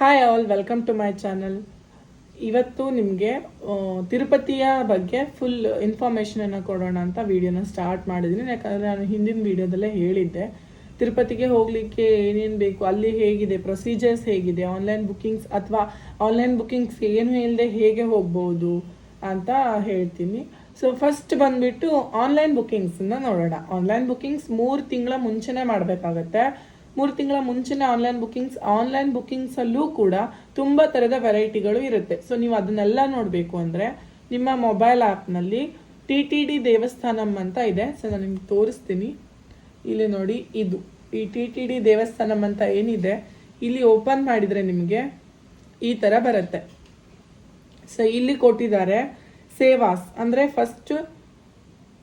Hi all welcome to my channel ಇವತ್ತು ನಿಮಗೆ ತಿರುಪತಿಯ ಬಗ್ಗೆ ಫುಲ್ ಇನ್ಫಾರ್ಮೇಷನನ್ನು ಕೊಡೋಣ ಅಂತ ವಿಡಿಯೋನ ಸ್ಟಾರ್ಟ್ ಮಾಡಿದ್ದೀನಿ ಯಾಕಂದರೆ ನಾನು ಹಿಂದಿನ ವಿಡಿಯೋದಲ್ಲೇ ಹೇಳಿದ್ದೆ. ತಿರುಪತಿಗೆ ಹೋಗಲಿಕ್ಕೆ ಏನೇನು ಬೇಕು, ಅಲ್ಲಿ ಹೇಗಿದೆ ಪ್ರೊಸೀಜರ್ಸ್ ಹೇಗಿದೆ ಆನ್ಲೈನ್ ಬುಕ್ಕಿಂಗ್ಸ್ ಅಥವಾ ಆನ್ಲೈನ್ ಬುಕ್ಕಿಂಗ್ಸ್ ಏನು ಇಲ್ಲದೆ ಹೇಗೆ ಹೋಗ್ಬೋದು ಅಂತ ಹೇಳ್ತೀನಿ. ಸೊ ಫಸ್ಟ್ ಬಂದ್ಬಿಟ್ಟು ಆನ್ಲೈನ್ ಬುಕ್ಕಿಂಗ್ಸನ್ನ ನೋಡೋಣ. ಆನ್ಲೈನ್ ಬುಕ್ಕಿಂಗ್ಸ್ ಮೂರು ತಿಂಗಳ ಮುಂಚೆನೇ ಮಾಡಬೇಕಾಗತ್ತೆ. ಮೂರು ತಿಂಗಳ ಮುಂಚೆನೇ ಆನ್ಲೈನ್ ಬುಕಿಂಗ್ಸ್ ಆನ್ಲೈನ್ ಬುಕಿಂಗ್ಸ್ ಅಲ್ಲೂ ಕೂಡ ತುಂಬಾ ತರದ ವೆರೈಟಿಗಳು ಇರುತ್ತೆ. ಸೊ ನೀವು ಅದನ್ನೆಲ್ಲ ನೋಡಬೇಕು ಅಂದ್ರೆ ನಿಮ್ಮ ಮೊಬೈಲ್ ಆ್ಯಪ್ನಲ್ಲಿ ಟಿ ಟಿ ಡಿ ದೇವಸ್ಥಾನಂ ಅಂತ ಇದೆ. ಸೊ ನಾನು ನಿಮ್ಗೆ ತೋರಿಸ್ತೀನಿ. ಇಲ್ಲಿ ನೋಡಿ ಇದು. ಈ ಟಿ ಟಿ ಡಿ ದೇವಸ್ಥಾನಂ ಅಂತ ಏನಿದೆ, ಇಲ್ಲಿ ಓಪನ್ ಮಾಡಿದ್ರೆ ನಿಮಗೆ ಈ ತರ ಬರುತ್ತೆ. ಸೊ ಇಲ್ಲಿ ಕೊಟ್ಟಿದ್ದಾರೆ ಸೇವಾಸ್. ಅಂದ್ರೆ ಫಸ್ಟ್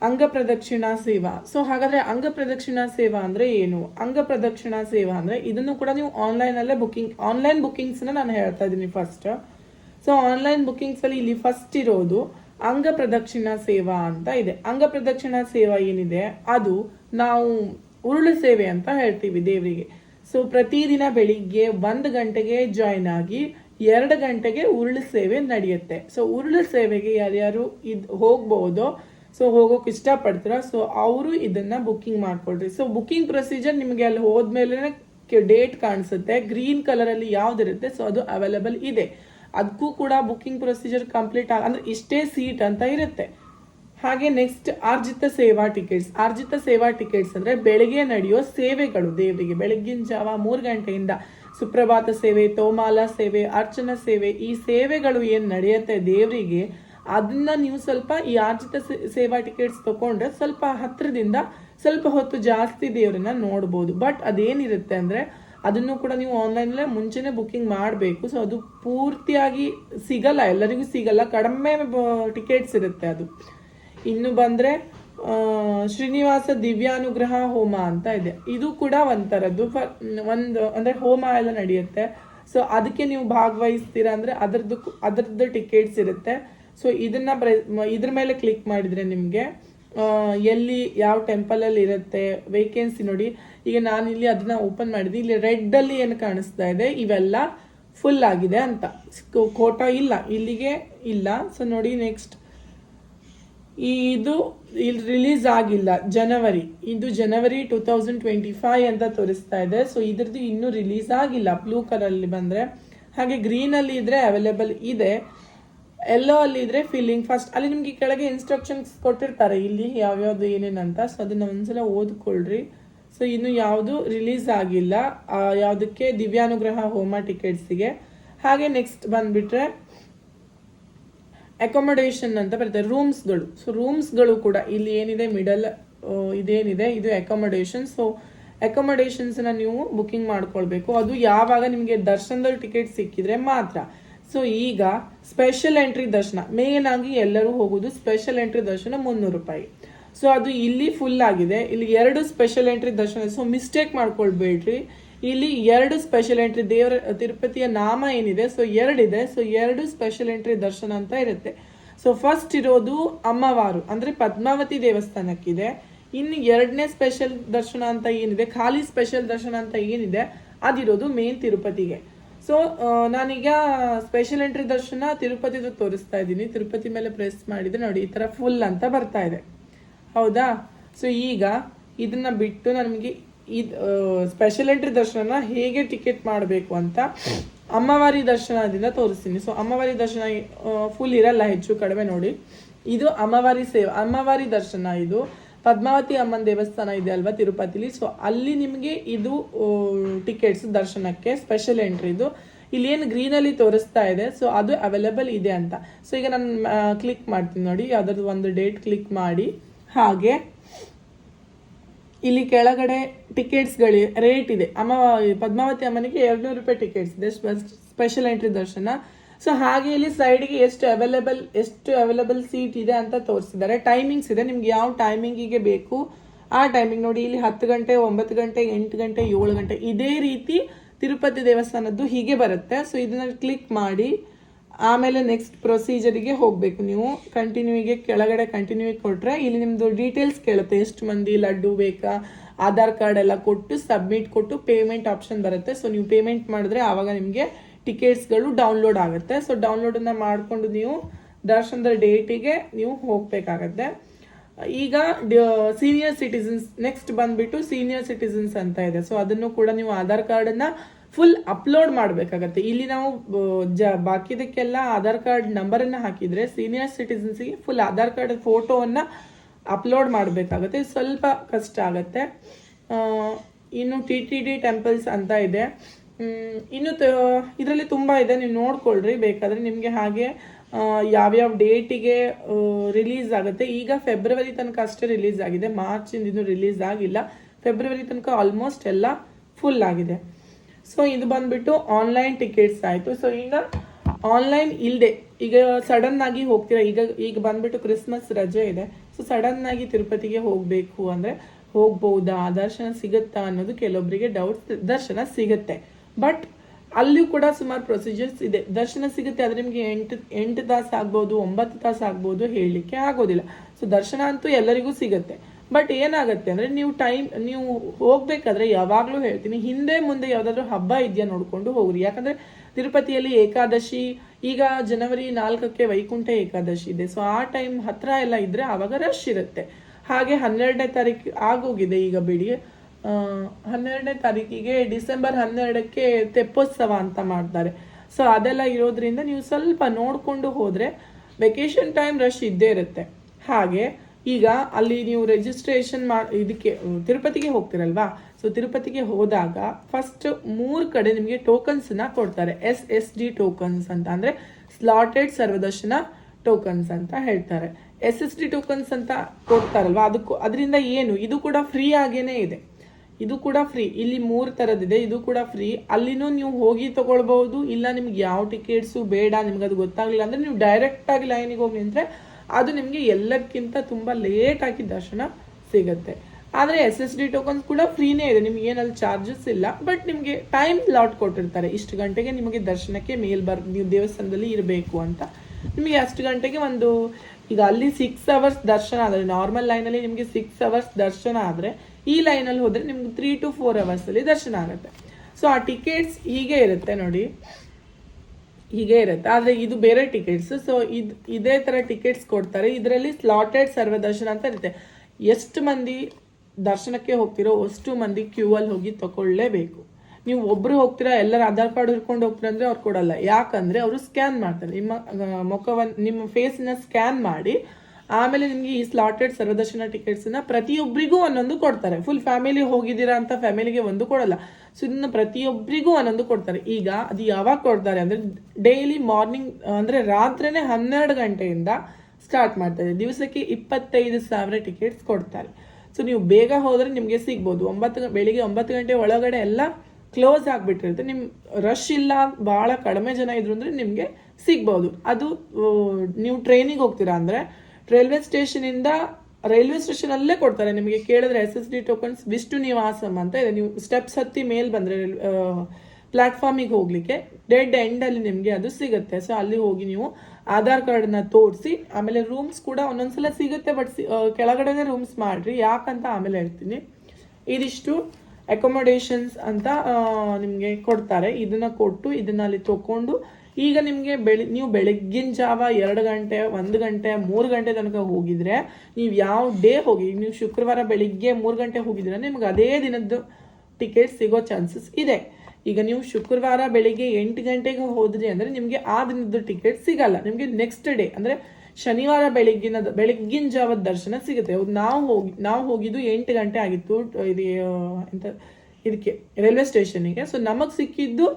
ಅಂಗ ಪ್ರದಕ್ಷಿಣಾ ಸೇವಾ. ಸೊ ಹಾಗಾದ್ರೆ ಅಂಗ ಪ್ರದಕ್ಷಿಣಾ ಸೇವಾ ಅಂದ್ರೆ ಏನು? ಅಂಗ ಪ್ರದಕ್ಷಿಣಾ ಸೇವಾ ಅಂದ್ರೆ ಇದನ್ನು ಕೂಡ ನೀವು ಆನ್ಲೈನ್ ಅಲ್ಲೇ ಬುಕಿಂಗ್ ಆನ್ಲೈನ್ ಬುಕಿಂಗ್ಸ್ ನಾನು ಹೇಳ್ತಾ ಇದ್ದೀನಿ ಫಸ್ಟ್ ಸೊ ಆನ್ಲೈನ್ ಬುಕಿಂಗ್ಸ್ ಅಲ್ಲಿ ಇಲ್ಲಿ ಫಸ್ಟ್ ಇರೋದು ಅಂಗ ಪ್ರದಕ್ಷಿಣಾ ಸೇವಾ ಅಂತ ಇದೆ. ಅಂಗ ಪ್ರದಕ್ಷಿಣಾ ಸೇವಾ ಏನಿದೆ? ಅದು ನಾವು ಉರುಳು ಸೇವೆ ಅಂತ ಹೇಳ್ತೀವಿ ದೇವರಿಗೆ. ಸೊ ಪ್ರತಿದಿನ ಬೆಳಿಗ್ಗೆ ಒಂದು ಗಂಟೆಗೆ ಜಾಯ್ನ್ ಆಗಿ ಎರಡು ಗಂಟೆಗೆ ಉರುಳು ಸೇವೆ ನಡೆಯುತ್ತೆ. ಸೊ ಉರುಳು ಸೇವೆಗೆ ಯಾರ್ಯಾರು ಇದು ಹೋಗ್ಬಹುದೋ ಸೊ ಹೋಗೋಕೆ ಇಷ್ಟಪಡ್ತೀರಾ? ಸೊ ಅವರು ಇದನ್ನ ಬುಕ್ಕಿಂಗ್ ಮಾಡ್ಕೊಳ್ರಿ. ಸೊ ಬುಕ್ಕಿಂಗ್ ಪ್ರೊಸೀಜರ್ ನಿಮಗೆ ಅಲ್ಲಿ ಹೋದ್ಮೇಲೆ ಡೇಟ್ ಕಾಣಿಸುತ್ತೆ. ಗ್ರೀನ್ ಕಲರ್ ಅಲ್ಲಿ ಯಾವ್ದಿರುತ್ತೆ? ಸೊ ಅದು ಅವೈಲೇಬಲ್ ಇದೆ. ಅದಕ್ಕೂ ಕೂಡ ಬುಕ್ಕಿಂಗ್ ಪ್ರೊಸೀಜರ್ ಕಂಪ್ಲೀಟ್ ಆಗ ಅಂದರೆ ಇಷ್ಟೇ ಸೀಟ್ ಅಂತ ಇರುತ್ತೆ. ಹಾಗೆ ನೆಕ್ಸ್ಟ್ ಆರ್ಜಿತ ಸೇವಾ ಟಿಕೆಟ್ಸ್ ಆರ್ಜಿತ ಸೇವಾ ಟಿಕೆಟ್ಸ್ ಅಂದ್ರೆ ಬೆಳಗ್ಗೆ ನಡೆಯೋ ಸೇವೆಗಳು ದೇವರಿಗೆ. ಬೆಳಗ್ಗಿನ ಜಾವ ಮೂರು ಗಂಟೆಯಿಂದ ಸುಪ್ರಭಾತ ಸೇವೆ, ತೋಮಾಲ ಸೇವೆ, ಅರ್ಚನಾ ಸೇವೆ ಈ ಸೇವೆಗಳು ಏನು ನಡೆಯುತ್ತೆ ದೇವರಿಗೆ? ಅದನ್ನ ನೀವು ಸ್ವಲ್ಪ ಈ ಆರ್ಜಿತ ಸೇವಾ ಟಿಕೆಟ್ಸ್ ತಗೊಂಡ್ರೆ ಸ್ವಲ್ಪ ಹತ್ತಿರದಿಂದ ಸ್ವಲ್ಪ ಹೊತ್ತು ಜಾಸ್ತಿ ದೇವರನ್ನ ನೋಡ್ಬೋದು. ಬಟ್ ಅದೇನಿರುತ್ತೆ ಅಂದ್ರೆ ಅದನ್ನು ಕೂಡ ನೀವು ಆನ್ಲೈನಲ್ಲೇ ಮುಂಚೆನೆ ಬುಕ್ಕಿಂಗ್ ಮಾಡಬೇಕು. ಸೊ ಅದು ಪೂರ್ತಿಯಾಗಿ ಸಿಗಲ್ಲ, ಎಲ್ಲರಿಗೂ ಸಿಗಲ್ಲ. ಕಡಿಮೆ ಟಿಕೆಟ್ಸ್ ಇರುತ್ತೆ ಅದು. ಇನ್ನು ಬಂದ್ರೆ ಶ್ರೀನಿವಾಸ ದಿವ್ಯಾನುಗ್ರಹ ಹೋಮ ಅಂತ ಇದೆ. ಇದು ಕೂಡ ಒಂಥರದ್ದು ಒಂದು, ಅಂದ್ರೆ ಹೋಮ ಎಲ್ಲ ನಡೆಯುತ್ತೆ. ಸೊ ಅದಕ್ಕೆ ನೀವು ಭಾಗವಹಿಸ್ತೀರಾ ಅಂದ್ರೆ ಅದರದ್ದು ಅದರದ್ದು ಟಿಕೆಟ್ಸ್ ಇರುತ್ತೆ. ಸೊ ಇದನ್ನ ಬ್ರೆ ಇದ್ರ ಮೇಲೆ ಕ್ಲಿಕ್ ಮಾಡಿದ್ರೆ ನಿಮಗೆ ಎಲ್ಲಿ ಯಾವ ಟೆಂಪಲ್ ಅಲ್ಲಿ ಇರುತ್ತೆ ವೇಕೆನ್ಸಿ ನೋಡಿ. ಈಗ ನಾನು ಇಲ್ಲಿ ಅದನ್ನ ಓಪನ್ ಮಾಡಿದ್ವಿ ಇಲ್ಲಿ ರೆಡ್ ಅಲ್ಲಿ ಏನು ಕಾಣಿಸ್ತಾ ಇದೆ? ಇವೆಲ್ಲ ಫುಲ್ ಆಗಿದೆ ಅಂತ. ಕೋಟ ಇಲ್ಲ. ಇಲ್ಲಿಗೆ ಇಲ್ಲ. ಸೊ ನೋಡಿ ನೆಕ್ಸ್ಟ್ ಇದು ಇಲ್ಲಿ ರಿಲೀಸ್ ಆಗಿಲ್ಲ. ಜನವರಿ. ಇದು January two thousand twenty five ಅಂತ ತೋರಿಸ್ತಾ ಇದೆ. ಸೊ ಇದ್ರದ್ದು ಇನ್ನೂ ರಿಲೀಸ್ ಆಗಿಲ್ಲ. ಬ್ಲೂ ಕಲರ್ ಅಲ್ಲಿ ಬಂದ್ರೆ. ಹಾಗೆ ಗ್ರೀನ್ ಅಲ್ಲಿ ಇದ್ರೆ ಅವೈಲೇಬಲ್ ಇದೆ. ಎಲ್ಲೋ ಅಲ್ಲಿ ಇದ್ರೆ ಫೀಲಿಂಗ್ ಫಸ್ಟ್ ಅಲ್ಲಿ ನಿಮ್ಗೆ ಕೆಳಗೆ ಇನ್ಸ್ಟ್ರಕ್ಷನ್ಸ್ ಕೊಟ್ಟಿರ್ತಾರೆ, ಇಲ್ಲಿ ಯಾವ್ಯಾವ್ದು ಏನೇನಂತ ಸೊ ಅದನ್ನ ಒಂದ್ಸಲ ಓದ್ಕೊಳ್ರಿ. ಸೊ ಇನ್ನು ಯಾವುದು ರಿಲೀಸ್ ಆಗಿಲ್ಲ. ಯಾವುದಕ್ಕೆ ಯಾವ್ದಕ್ಕೆ ದಿವ್ಯಾನುಗ್ರಹ ಹೋಮ ಟಿಕೆಟ್ಸ್ಗೆ ಹಾಗೆ ನೆಕ್ಸ್ಟ್ ಬಂದ್ಬಿಟ್ರೆ ಅಕೊಮಡೇಷನ್ ಅಂತ ಬರುತ್ತೆ ರೂಮ್ಸ್ಗಳು ಸೊ ರೂಮ್ಸ್ಗಳು ಕೂಡ ಇಲ್ಲಿ ಏನಿದೆ ಮಿಡಲ್ ಇದೇನಿದೆ, ಇದು ಅಕೊಮಡೇಷನ್ ಸೊ ಅಕೊಮಡೇಷನ್ಸ್ನ ನೀವು ಬುಕಿಂಗ್ ಮಾಡ್ಕೊಳ್ಬೇಕು. ಅದು ಯಾವಾಗ ನಿಮಗೆ ದರ್ಶನದಲ್ಲಿ ಟಿಕೆಟ್ ಸಿಕ್ಕಿದ್ರೆ ಮಾತ್ರ. ಸೊ ಈಗ ಸ್ಪೆಷಲ್ ಎಂಟ್ರಿ ದರ್ಶನ. ಮೇನ್ ಆಗಿ ಎಲ್ಲರೂ ಹೋಗೋದು ಸ್ಪೆಷಲ್ ಎಂಟ್ರಿ ದರ್ಶನ ಮುನ್ನೂರು ರೂಪಾಯಿ. ಸೊ ಅದು ಇಲ್ಲಿ ಫುಲ್ ಆಗಿದೆ. ಇಲ್ಲಿ ಎರಡು ಸ್ಪೆಷಲ್ ಎಂಟ್ರಿ ದರ್ಶನ. ಸೊ ಮಿಸ್ಟೇಕ್ ಮಾಡ್ಕೊಳ್ಬೇಡ್ರಿ. ಇಲ್ಲಿ ಎರಡು ಸ್ಪೆಷಲ್ ಎಂಟ್ರಿ ದೇವರ ತಿರುಪತಿಯ ನಾಮ ಏನಿದೆ? ಸೊ ಎರಡಿದೆ. ಸೊ ಎರಡು ಸ್ಪೆಷಲ್ ಎಂಟ್ರಿ ದರ್ಶನ ಅಂತ ಇರುತ್ತೆ. ಸೊ ಫಸ್ಟ್ ಇರೋದು ಅಮ್ಮವಾರು. ಅಂದ್ರೆ ಪದ್ಮಾವತಿ ದೇವಸ್ಥಾನಕ್ಕಿದೆ. ಇನ್ನು ಎರಡನೇ ಸ್ಪೆಷಲ್ ದರ್ಶನ ಅಂತ ಏನಿದೆ? ಖಾಲಿ ಸ್ಪೆಷಲ್ ದರ್ಶನ ಅಂತ ಏನಿದೆ? ಅದಿರೋದು ಮೇನ್ ತಿರುಪತಿಗೆ. ಸೊ ನಾನೀಗ ಸ್ಪೆಷಲ್ ಎಂಟ್ರಿ ದರ್ಶನ ತಿರುಪತಿದು ತೋರಿಸ್ತಾ ಇದ್ದೀನಿ. ತಿರುಪತಿ ಮೇಲೆ ಪ್ರೆಸ್ ಮಾಡಿದ್ರೆ ನೋಡಿ, ಈ ಥರ ಫುಲ್ ಅಂತ ಬರ್ತಾ ಇದೆ. ಹೌದಾ? ಸೊ ಈಗ ಇದನ್ನ ಬಿಟ್ಟು ನಮಗೆ ಇದು ಸ್ಪೆಷಲ್ ಎಂಟ್ರಿ ದರ್ಶನ ಹೇಗೆ ಟಿಕೆಟ್ ಮಾಡಬೇಕು ಅಂತ ಅಮ್ಮವಾರಿ ದರ್ಶನದಿಂದ ತೋರಿಸ್ತೀನಿ. ಸೊ ಅಮ್ಮವಾರಿ ದರ್ಶನ ಫುಲ್ ಇರಲ್ಲ, ಹೆಚ್ಚು ಕಡಿಮೆ ನೋಡಿ. ಇದು ಅಮ್ಮವಾರಿ ಸೇವೆ, ಅಮ್ಮವಾರಿ ದರ್ಶನ ಇದು. ಪದ್ಮಾವತಿ ಅಮ್ಮನ ದೇವಸ್ಥಾನ ಇದೆ ಅಲ್ವಾ ತಿರುಪತಿಲಿ. ಸೊ ಅಲ್ಲಿ ನಿಮಗೆ ಇದು ಟಿಕೆಟ್ಸ್ ದರ್ಶನಕ್ಕೆ ಸ್ಪೆಷಲ್ ಎಂಟ್ರಿದು ಇಲ್ಲಿ ಏನು ಗ್ರೀನಲ್ಲಿ ತೋರಿಸ್ತಾ ಇದೆ. ಸೊ ಅದು ಅವೈಲೇಬಲ್ ಇದೆ ಅಂತ. ಸೊ ಈಗ ನಾನು ಕ್ಲಿಕ್ ಮಾಡ್ತೀನಿ ನೋಡಿ. ಯಾವುದಾದ್ರು ಒಂದು ಡೇಟ್ ಕ್ಲಿಕ್ ಮಾಡಿ. ಹಾಗೆ. ಇಲ್ಲಿ ಕೆಳಗಡೆ ಟಿಕೆಟ್ಸ್ಗಳಿವೆ ರೇಟ್ ಇದೆ. ಅಮ್ಮ, ಪದ್ಮಾವತಿ ಅಮ್ಮನಿಗೆ ಎರಡ್ನೂರು ರೂಪಾಯಿ ಟಿಕೆಟ್ಸ್ ಇದೆ. ಸ್ಪೆಷಲ್ ಎಂಟ್ರಿ ದರ್ಶನ. ಸೊ ಹಾಗೆ ಇಲ್ಲಿ ಸೈಡ್ಗೆ ಎಷ್ಟು ಅವೈಲೇಬಲ್ ಎಷ್ಟು ಅವೈಲೇಬಲ್ ಸೀಟ್ ಇದೆ ಅಂತ ತೋರಿಸಿದ್ದಾರೆ. ಟೈಮಿಂಗ್ಸ್ ಇದೆ. ನಿಮ್ಗೆ ಯಾವ ಟೈಮಿಂಗಿಗೆ ಬೇಕು, ಆ ಟೈಮಿಂಗ್ ನೋಡಿ. ಇಲ್ಲಿ ಹತ್ತು ಗಂಟೆ, ಒಂಬತ್ತು ಗಂಟೆ, ಎಂಟು ಗಂಟೆ, ಏಳು ಗಂಟೆ, ಇದೇ ರೀತಿ ತಿರುಪತಿ ದೇವಸ್ಥಾನದ್ದು ಹೀಗೆ ಬರುತ್ತೆ. ಸೊ ಇದನ್ನ ಕ್ಲಿಕ್ ಮಾಡಿ, ಆಮೇಲೆ ನೆಕ್ಸ್ಟ್ ಪ್ರೊಸೀಜರಿಗೆ ಹೋಗಬೇಕು ನೀವು. ಕಂಟಿನ್ಯೂಗೆ ಕೆಳಗಡೆ ಕಂಟಿನ್ಯೂ ಕೊಟ್ಟರೆ ಇಲ್ಲಿ ನಿಮ್ಮದು ಡೀಟೇಲ್ಸ್ ಕೇಳುತ್ತೆ. ಎಷ್ಟು ಮಂದಿ ಲಡ್ಡು ಬೇಕಾ, ಆಧಾರ್ ಕಾರ್ಡ್ ಎಲ್ಲ ಕೊಟ್ಟು ಸಬ್ಮಿಟ್ ಕೊಟ್ಟು ಪೇಮೆಂಟ್ ಆಪ್ಷನ್ ಬರುತ್ತೆ. ಸೊ ನೀವು ಪೇಮೆಂಟ್ ಮಾಡಿದ್ರೆ ಆವಾಗ ನಿಮಗೆ ಟಿಕೆಟ್ಸ್ಗಳು ಡೌನ್ಲೋಡ್ ಆಗುತ್ತೆ. ಸೊ ಡೌನ್ಲೋಡನ್ನು ಮಾಡಿಕೊಂಡು ನೀವು ದರ್ಶನದ ಡೇಟಿಗೆ ನೀವು ಹೋಗಬೇಕಾಗತ್ತೆ. ಈಗ ಸೀನಿಯರ್ ಸಿಟಿಸನ್ಸ್ ನೆಕ್ಸ್ಟ್ ಬಂದ್ಬಿಟ್ಟು ಸೀನಿಯರ್ ಸಿಟಿಸನ್ಸ್ ಅಂತ ಇದೆ. ಸೊ ಅದನ್ನು ಕೂಡ ನೀವು ಆಧಾರ್ ಕಾರ್ಡನ್ನು ಫುಲ್ ಅಪ್ಲೋಡ್ ಮಾಡಬೇಕಾಗತ್ತೆ. ಇಲ್ಲಿ ನಾವು ಜ, ಬಾಕಿದಕ್ಕೆಲ್ಲ ಆಧಾರ್ ಕಾರ್ಡ್ ನಂಬರನ್ನು ಹಾಕಿದರೆ ಸೀನಿಯರ್ ಸಿಟಿಸನ್ಸಿಗೆ ಫುಲ್ ಆಧಾರ್ ಕಾರ್ಡ್ ಫೋಟೋವನ್ನು ಅಪ್ಲೋಡ್ ಮಾಡಬೇಕಾಗತ್ತೆ. ಸ್ವಲ್ಪ ಕಷ್ಟ ಆಗುತ್ತೆ. ಇನ್ನು ಟಿ ಟಿ ಡಿ ಟೆಂಪಲ್ಸ್ ಅಂತ ಇದೆ. ಇನ್ನು ಇದರಲ್ಲಿ ತುಂಬ ಇದೆ, ನೀವು ನೋಡ್ಕೊಳ್ರಿ. ಬೇಕಾದರೆ ನಿಮಗೆ ಹಾಗೆ ಯಾವ್ಯಾವ ಡೇಟಿಗೆ ರಿಲೀಸ್ ಆಗುತ್ತೆ. ಈಗ ಫೆಬ್ರವರಿ ತನಕ ಅಷ್ಟೇ ರಿಲೀಸ್ ಆಗಿದೆ. ಮಾರ್ಚಿಂದ ಇನ್ನೂ ರಿಲೀಸ್ ಆಗಿಲ್ಲ. ಫೆಬ್ರವರಿ ತನಕ ಆಲ್ಮೋಸ್ಟ್ ಎಲ್ಲ ಫುಲ್ ಆಗಿದೆ. ಸೊ ಇದು ಬಂದ್ಬಿಟ್ಟು ಆನ್ಲೈನ್ ಟಿಕೆಟ್ಸ್ ಆಯಿತು. ಸೊ ಈಗ ಆನ್ಲೈನ್ ಇಲ್ಲದೆ ಈಗ ಸಡನ್ ಆಗಿ ಹೋಗ್ತೀರಾ? ಈಗ ಈಗ ಬಂದ್ಬಿಟ್ಟು ಕ್ರಿಸ್ಮಸ್ ರಜೆ ಇದೆ. ಸೊ ಸಡನ್ ಆಗಿ ತಿರುಪತಿಗೆ ಹೋಗಬೇಕು ಅಂದರೆ ಹೋಗ್ಬೋದಾ? ದರ್ಶನ ಸಿಗುತ್ತಾ ಅನ್ನೋದು ಕೆಲವೊಬ್ಬರಿಗೆ ಡೌಟ್ ದರ್ಶನ ಸಿಗುತ್ತೆ. ಬಟ್ ಅಲ್ಲಿಯೂ ಕೂಡ ಸುಮಾರು ಪ್ರೊಸೀಜರ್ಸ್ ಇದೆ. ದರ್ಶನ ಸಿಗುತ್ತೆ, ಆದರೆ ನಿಮಗೆ ಎಂಟು ಎಂಟು ತಾಸು ಆಗ್ಬೋದು, ಒಂಬತ್ತು ತಾಸು ಆಗ್ಬೋದು ಹೇಳಲಿಕ್ಕೆ ಆಗೋದಿಲ್ಲ. ಸೊ ದರ್ಶನ ಅಂತೂ ಎಲ್ಲರಿಗೂ ಸಿಗುತ್ತೆ. ಬಟ್ ಏನಾಗುತ್ತೆ ಅಂದರೆ ನೀವು ಟೈಮ್ ನೀವು ಹೋಗಬೇಕಾದ್ರೆ ಯಾವಾಗಲೂ ಹೇಳ್ತೀನಿ, ಹಿಂದೆ ಮುಂದೆ ಯಾವುದಾದ್ರೂ ಹಬ್ಬ ಇದೆಯಾ ನೋಡಿಕೊಂಡು ಹೋಗ್ರಿ. ಯಾಕಂದರೆ ತಿರುಪತಿಯಲ್ಲಿ ಏಕಾದಶಿ, ಈಗ ಜನವರಿ ನಾಲ್ಕಕ್ಕೆ ವೈಕುಂಠ ಏಕಾದಶಿ ಇದೆ. ಸೊ ಆ ಟೈಮ್ ಹತ್ರ ಎಲ್ಲ ಇದ್ರೆ ಆವಾಗ ರಶ್ ಇರುತ್ತೆ. ಹಾಗೆ ಹನ್ನೆರಡನೇ ತಾರೀಕು ಆಗೋಗಿದೆ ಈಗ ಬಿಡಿ. ಹನ್ನೆರಡನೇ ತಾರೀಕಿಗೆ ಡಿಸೆಂಬರ್ ಹನ್ನೆರಡಕ್ಕೆ ತೆಪ್ಪೋತ್ಸವ ಅಂತ ಮಾಡ್ತಾರೆ. ಸೊ ಅದೆಲ್ಲ ಇರೋದ್ರಿಂದ ನೀವು ಸ್ವಲ್ಪ ನೋಡಿಕೊಂಡು ಹೋದರೆ ವೆಕೇಷನ್ ಟೈಮ್ ರಶ್ ಇದ್ದೇ ಇರುತ್ತೆ. ಹಾಗೆ ಈಗ ಅಲ್ಲಿ ನೀವು ರಿಜಿಸ್ಟ್ರೇಷನ್ ಮಾ, ಇದಕ್ಕೆ, ತಿರುಪತಿಗೆ ಹೋಗ್ತಿರಲ್ವಾ? ಸೊ ತಿರುಪತಿಗೆ ಹೋದಾಗ ಫಸ್ಟ್ ಮೂರು ಕಡೆ ನಿಮಗೆ ಟೋಕನ್ಸನ್ನ ಕೊಡ್ತಾರೆ. ಎಸ್ ಎಸ್ ಡಿ ಟೋಕನ್ಸ್ ಅಂತ. ಅಂದರೆ ಸ್ಲಾಟೆಡ್ ಸರ್ವದರ್ಶನ ಟೋಕನ್ಸ್ ಅಂತ ಹೇಳ್ತಾರೆ. ಎಸ್ ಎಸ್ ಡಿ ಟೋಕನ್ಸ್ ಅಂತ ಕೊಡ್ತಾರಲ್ವಾ? ಅದಕ್ಕೂ, ಅದರಿಂದ ಏನು? ಇದು ಕೂಡ ಫ್ರೀ ಆಗೇನೇ ಇದೆ. ಇದು ಕೂಡ ಫ್ರೀ ಇಲ್ಲಿ ಮೂರು ಥರದ್ದಿದೆ ಇದು ಕೂಡ ಫ್ರೀ ಅಲ್ಲಿನೂ ನೀವು ಹೋಗಿ ತಗೊಳ್ಬಹುದು. ಇಲ್ಲ ನಿಮ್ಗೆ ಯಾವ ಟಿಕೆಟ್ಸು ಬೇಡ, ನಿಮ್ಗೆ ಅದು ಗೊತ್ತಾಗಲಿಲ್ಲ ಅಂದರೆ ನೀವು ಡೈರೆಕ್ಟಾಗಿ ಲೈನಿಗೆ ಹೋಗಿ ಅಂದರೆ ಅದು ನಿಮಗೆ ಎಲ್ಲಕ್ಕಿಂತ ತುಂಬ ಲೇಟಾಗಿ ದರ್ಶನ ಸಿಗುತ್ತೆ. ಆದರೆ ಎಸ್ ಎಸ್ ಡಿ ಟೋಕನ್ಸ್ ಕೂಡ ಫ್ರೀನೇ ಇದೆ. ನಿಮ್ಗೆ ಏನಲ್ಲಿ ಚಾರ್ಜಸ್ ಇಲ್ಲ. ಬಟ್ ನಿಮಗೆ ಟೈಮ್ ಲಾಟ್ ಕೊಟ್ಟಿರ್ತಾರೆ. ಇಷ್ಟು ಗಂಟೆಗೆ ನಿಮಗೆ ದರ್ಶನಕ್ಕೆ ಮೇಲ್ ಬರ್, ನೀವು ದೇವಸ್ಥಾನದಲ್ಲಿ ಇರಬೇಕು ಅಂತ. ನಿಮಗೆ ಅಷ್ಟು ಗಂಟೆಗೆ ಒಂದು, ಈಗ ಅಲ್ಲಿ ಸಿಕ್ಸ್ ಅವರ್ಸ್ ದರ್ಶನ ಆದರೆ ನಾರ್ಮಲ್ ಲೈನಲ್ಲಿ ನಿಮಗೆ ಸಿಕ್ಸ್ ಅವರ್ಸ್ ದರ್ಶನ ಆದರೆ ಈ ಲೈನಲ್ಲಿ ಹೋದರೆ ನಿಮ್ಗೆ ತ್ರೀ ಟು ಫೋರ್ ಅವರ್ಸಲ್ಲಿ ದರ್ಶನ ಆಗುತ್ತೆ. ಸೊ ಆ ಟಿಕೆಟ್ಸ್ ಹೀಗೆ ಇರುತ್ತೆ ನೋಡಿ. ಹೀಗೆ ಇರುತ್ತೆ. ಆದರೆ ಇದು ಬೇರೆ ಟಿಕೆಟ್ಸ್ ಸೊ ಇದು, ಇದೇ ಥರ ಟಿಕೆಟ್ಸ್ ಕೊಡ್ತಾರೆ. ಇದರಲ್ಲಿ ಸ್ಲಾಟೆಡ್ ಸರ್ವದರ್ಶನ ಅಂತ ಇರುತ್ತೆ. ಎಷ್ಟು ಮಂದಿ ದರ್ಶನಕ್ಕೆ ಹೋಗ್ತಿರೋ ಅಷ್ಟು ಮಂದಿ ಕ್ಯೂ ಅಲ್ಲಿ ಹೋಗಿ ತಗೊಳ್ಳೇಬೇಕು ನೀವು ಒಬ್ಬರು ಹೋಗ್ತೀರಾ, ಎಲ್ಲರ ಆಧಾರ್ ಕಾರ್ಡ್ ಹಿಡ್ಕೊಂಡು ಹೋಗ್ತೀರ ಅಂದ್ರೆ ಅವ್ರು ಕೊಡಲ್ಲ. ಯಾಕಂದ್ರೆ ಅವರು ಸ್ಕ್ಯಾನ್ ಮಾಡ್ತಾರೆ. ನಿಮ್ಮ ಮುಖವನ್ನು ನಿಮ್ಮ ಫೇಸ್ನ ಸ್ಕ್ಯಾನ್ ಮಾಡಿ ಆಮೇಲೆ ನಿಮಗೆ ಈ ಸ್ಲಾಟೆಡ್ ಸರ್ವದರ್ಶನ ಟಿಕೆಟ್ಸನ್ನ ಪ್ರತಿಯೊಬ್ಬರಿಗೂ ಒಂದೊಂದು ಕೊಡ್ತಾರೆ. ಫುಲ್ ಫ್ಯಾಮಿಲಿ ಹೋಗಿದ್ದೀರಾ ಅಂತ ಫ್ಯಾಮಿಲಿಗೆ ಒಂದು ಕೊಡಲ್ಲ. ಸೊ ಇದನ್ನ ಪ್ರತಿಯೊಬ್ಬರಿಗೂ ಒಂದೊಂದು ಕೊಡ್ತಾರೆ. ಈಗ ಅದು ಯಾವಾಗ ಕೊಡ್ತಾರೆ ಅಂದರೆ ಡೈಲಿ ಮಾರ್ನಿಂಗ್ ಅಂದರೆ ರಾತ್ರಿನೇ ಹನ್ನೆರಡು ಗಂಟೆಯಿಂದ ಸ್ಟಾರ್ಟ್ ಮಾಡ್ತಾರೆ ದಿವಸಕ್ಕೆ ಇಪ್ಪತ್ತೈದು ಸಾವಿರ ಟಿಕೆಟ್ಸ್ ಕೊಡ್ತಾರೆ. ಸೊ ನೀವು ಬೇಗ ಹೋದರೆ ನಿಮಗೆ ಸಿಗ್ಬೋದು. ಒಂಬತ್ತು ಬೆಳಿಗ್ಗೆ ಒಂಬತ್ತು ಗಂಟೆ ಒಳಗಡೆ ಎಲ್ಲ ಕ್ಲೋಸ್ ಆಗಿಬಿಟ್ಟಿರುತ್ತೆ. ನಿಮ್ಮ ರಶ್ ಇಲ್ಲ ಭಾಳ ಕಡಿಮೆ ಜನ ಇದ್ರು ಅಂದರೆ ನಿಮಗೆ ಸಿಗ್ಬೋದು. ಅದು ನೀವು ಟ್ರೈನಿಗೆ ಹೋಗ್ತೀರಾ ಅಂದರೆ ರೈಲ್ವೆ ಸ್ಟೇಷನಿಂದ, ರೈಲ್ವೆ ಸ್ಟೇಷನಲ್ಲೇ ಕೊಡ್ತಾರೆ. ನಿಮಗೆ ಕೇಳಿದ್ರೆ S S D tokens Vishnu Nivasam ಅಂತ ಇದೆ. ನೀವು ಸ್ಟೆಪ್ಸ್ ಹತ್ತಿ ಮೇಲ್ ಬಂದರೆ ಪ್ಲಾಟ್ಫಾರ್ಮಿಗೆ ಹೋಗ್ಲಿಕ್ಕೆ ಡೆಡ್ ಎಂಡಲ್ಲಿ ನಿಮಗೆ ಅದು ಸಿಗುತ್ತೆ. ಸೊ ಅಲ್ಲಿ ಹೋಗಿ ನೀವು ಆಧಾರ್ ಕಾರ್ಡನ್ನ ತೋರಿಸಿ, ಆಮೇಲೆ ರೂಮ್ಸ್ ಕೂಡ ಒಂದೊಂದ್ಸಲ ಸಿಗುತ್ತೆ ಬಟ್ ಕೆಳಗಡೆನೆ ರೂಮ್ಸ್ ಮಾಡ್ರಿ. ಯಾಕಂತ ಆಮೇಲೆ ಹೇಳ್ತೀನಿ. ಇದಿಷ್ಟು ಅಕೊಮೊಡೇಷನ್ಸ್ ಅಂತ ನಿಮಗೆ ಕೊಡ್ತಾರೆ. ಇದನ್ನ ಕೊಟ್ಟು, ಇದನ್ನ ಅಲ್ಲಿ ತಗೊಂಡು ಈಗ ನಿಮಗೆ ಬೆಳಿ, ನೀವು ಬೆಳಗ್ಗಿನ ಜಾವ ಎರಡು ಗಂಟೆ, ಒಂದು ಗಂಟೆ, ಮೂರು ಗಂಟೆ ತನಕ ಹೋಗಿದ್ರೆ ನೀವು ಯಾವ ಡೇ ಹೋಗಿ, ನೀವು ಶುಕ್ರವಾರ ಬೆಳಿಗ್ಗೆ ಮೂರು ಗಂಟೆ ಹೋಗಿದ್ರೆ ನಿಮ್ಗೆ ಅದೇ ದಿನದ್ದು ಟಿಕೆಟ್ ಸಿಗೋ ಚಾನ್ಸಸ್ ಇದೆ. ಈಗ ನೀವು ಶುಕ್ರವಾರ ಬೆಳಿಗ್ಗೆ ಎಂಟು ಗಂಟೆಗೆ ಹೋದ್ರಿ ಅಂದರೆ ನಿಮಗೆ ಆ ದಿನದ್ದು ಟಿಕೆಟ್ ಸಿಗಲ್ಲ. ನಿಮಗೆ ನೆಕ್ಸ್ಟ್ ಡೇ ಅಂದರೆ ಶನಿವಾರ ಬೆಳಿಗ್ಗಿನ ಬೆಳಗ್ಗಿನ ಜಾವದ ದರ್ಶನ ಸಿಗುತ್ತೆ. ನಾವು ಹೋಗಿ, ನಾವು ಹೋಗಿದ್ದು ಎಂಟು ಗಂಟೆ ಆಗಿತ್ತು, ಇದು, ಎಂತ, ಇದಕ್ಕೆ, ರೈಲ್ವೆ ಸ್ಟೇಷನಿಗೆ ಸೊ ನಮಗೆ ಸಿಕ್ಕಿದ್ದು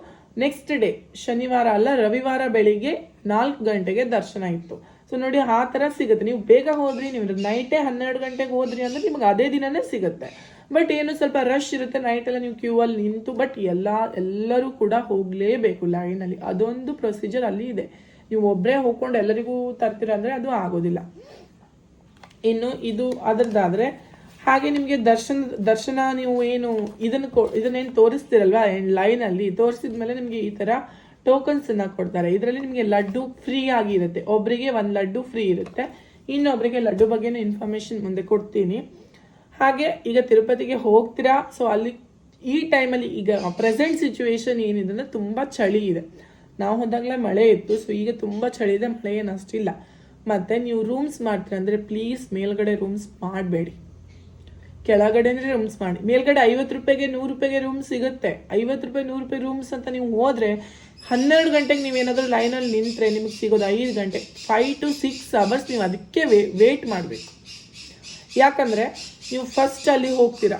ನೆಕ್ಸ್ಟ್ ಡೇ ಶನಿವಾರ ಅಲ್ಲ, ರವಿವಾರ ಬೆಳಿಗ್ಗೆ ನಾಲ್ಕು ಗಂಟೆಗೆ ದರ್ಶನ ಇತ್ತು. ಸೊ ನೋಡಿ ಆ ಥರ ಸಿಗುತ್ತೆ. ನೀವು ಬೇಗ ಹೋದ್ರಿ, ನೀವು ನೈಟೇ ಹನ್ನೆರಡು ಗಂಟೆಗೆ ಹೋದ್ರಿ ಅಂದರೆ ನಿಮ್ಗೆ ಅದೇ ದಿನನೇ ಸಿಗುತ್ತೆ. ಬಟ್ ಏನು ಸ್ವಲ್ಪ ರಶ್ ಇರುತ್ತೆ ನೈಟ್ ಎಲ್ಲ ನೀವು ಕ್ಯೂ ಅಲ್ಲಿ ನಿಂತು ಬಟ್ ಎಲ್ಲ, ಎಲ್ಲರೂ ಕೂಡ ಹೋಗಲೇಬೇಕು ಲೈನಲ್ಲಿ ಅದೊಂದು ಪ್ರೊಸೀಜರ್ ಅಲ್ಲಿ ಇದೆ. ನೀವು ಒಬ್ಬರೇ ಹೋಗ್ಕೊಂಡು ಎಲ್ಲರಿಗೂ ತರ್ತೀರ ಅಂದರೆ ಅದು ಆಗೋದಿಲ್ಲ. ಇನ್ನು ಇದು ಅದರದ್ದಾದ್ರೆ ಹಾಗೆ ನಿಮಗೆ ದರ್ಶನ ದರ್ಶನ ನೀವು ಏನು ಇದನ್ನು ಕೊ, ಇದನ್ನೇನು ತೋರಿಸ್ತಿರಲ್ವಾ ಲೈನಲ್ಲಿ ತೋರಿಸಿದ ಮೇಲೆ ನಿಮಗೆ ಈ ಥರ ಟೋಕನ್ಸ್ ಅನ್ನ ಕೊಡ್ತಾರೆ. ಇದರಲ್ಲಿ ನಿಮಗೆ ಲಡ್ಡು ಫ್ರೀ ಆಗಿರುತ್ತೆ ಒಬ್ಬರಿಗೆ ಒಂದು ಲಡ್ಡು ಫ್ರೀ ಇರುತ್ತೆ. ಇನ್ನೊಬ್ಬರಿಗೆ ಲಡ್ಡು ಬಗ್ಗೆನೂ ಇನ್ಫಾರ್ಮೇಶನ್ ಮುಂದೆ ಕೊಡ್ತೀನಿ. ಹಾಗೆ ಈಗ ತಿರುಪತಿಗೆ ಹೋಗ್ತೀರಾ? ಸೊ ಅಲ್ಲಿ ಈ ಟೈಮಲ್ಲಿ ಈಗ ಪ್ರೆಸೆಂಟ್ ಸಿಚುವೇಶನ್ ಏನಿದೆ ಅಂದರೆ ತುಂಬ ಚಳಿ ಇದೆ. ನಾವು ಹೋದಾಗಲೇ ಮಳೆ ಇತ್ತು ಸೊ ಈಗ ತುಂಬ ಚಳಿ ಇದೆ ಮಳೆ ಏನು ಅಷ್ಟಿಲ್ಲ. ಮತ್ತು ನೀವು ರೂಮ್ಸ್ ಮಾಡ್ತೀರ ಅಂದರೆ ಪ್ಲೀಸ್ ಮೇಲ್ಗಡೆ ರೂಮ್ಸ್ ಮಾಡಬೇಡಿ. ಕೆಳಗಡೆನೇ ರೂಮ್ಸ್ ಮಾಡಿ. ಮೇಲ್ಗಡೆ ಐವತ್ತು ರೂಪಾಯಿಗೆ ನೂರು ರೂಪಾಯಿಗೆ ರೂಮ್ ಸಿಗುತ್ತೆ. ಐವತ್ತು ರೂಪಾಯಿ, ನೂರು ರೂಪಾಯಿ ರೂಮ್ಸ್ ಅಂತ ನೀವು ಹೋದ್ರೆ ಹನ್ನೆರಡು ಗಂಟೆಗೆ ನೀವೇನಾದರೂ ಲೈನಲ್ಲಿ ನಿಂತರೆ ನಿಮಗೆ ಸಿಗೋದು ಐದು ಗಂಟೆ. ಫೈವ್ ಟು ಸಿಕ್ಸ್ ಅವರ್ಸ್ ನೀವು ಅದಕ್ಕೆ ವೇ ವೇಟ್ ಮಾಡಬೇಕು. ಯಾಕಂದರೆ ನೀವು ಫಸ್ಟ್ ಅಲ್ಲಿ ಹೋಗ್ತೀರಾ.